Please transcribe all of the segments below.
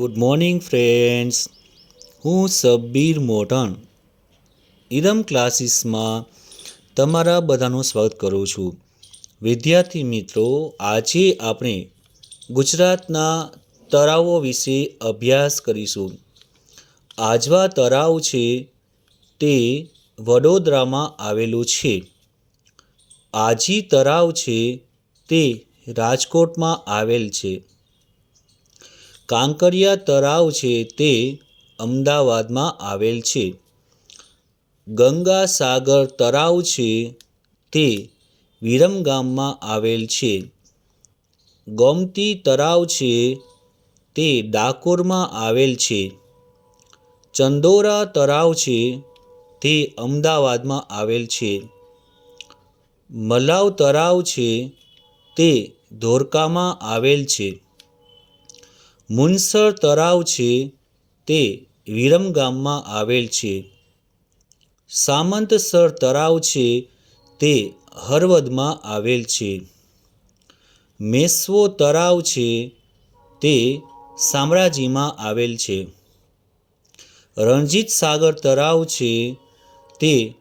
Good morning friends હું સબ્બીર મોટણ ઇરમ ક્લાસીસમાં તમારા બધાનું સ્વાગત કરું છું. વિદ્યાર્થી મિત્રો, આજે આપણે ગુજરાતના તળાવો વિશે અભ્યાસ કરીશું. આજવા તળાવ છે તે વડોદરામાં આવેલું છે. આજી તળાવ છે તે રાજકોટમાં આવેલ છે. કાંકરિયા તળાવ છે તે અમદાવાદમાં આવેલ છે. ગંગા સાગર તળાવ છે તે વિરમગામમાં આવેલ છે. ગોમતી તળાવ છે તે ડાકોરમાં આવેલ છે. ચંદોરા તળાવ છે તે અમદાવાદમાં આવેલ છે. મલાવ તળાવ છે તે ધોરકામાં આવેલ છે. મુનસર તળાવ છે તે વિરમ ગામમાં આવેલ છે. સામંતસર તળાવ છે તે હરવદમાં આવેલ છે. મેશ્વો તળાવ છે તે શામળાજીમાં આવેલ છે. રણજીત સાગર તળાવ છે તે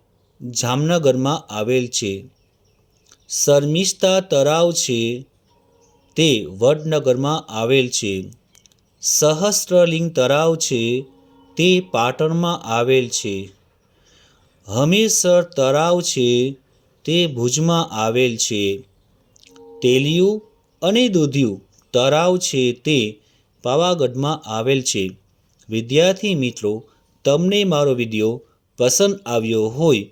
જામનગરમાં આવેલ છે. શર્મિષ્ઠા તળાવ છે તે વડનગરમાં આવેલ છે. સહસ્ત્રલિંગ તળાવ છે તે પાટણમાં આવેલ છે. હમીરસર તળાવ છે તે ભુજમાં આવેલ છે. તેલિયું અને દૂધિયું તળાવ છે તે પાવાગઢમાં આવેલ છે. વિદ્યાર્થી મિત્રો, તમને મારો વીડિયો પસંદ આવ્યો હોય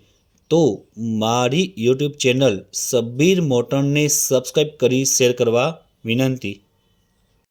તો મારી યુટ્યુબ ચેનલ સબ્બીર મોટણને સબસ્ક્રાઈબ કરી શેર કરવા વિનંતી.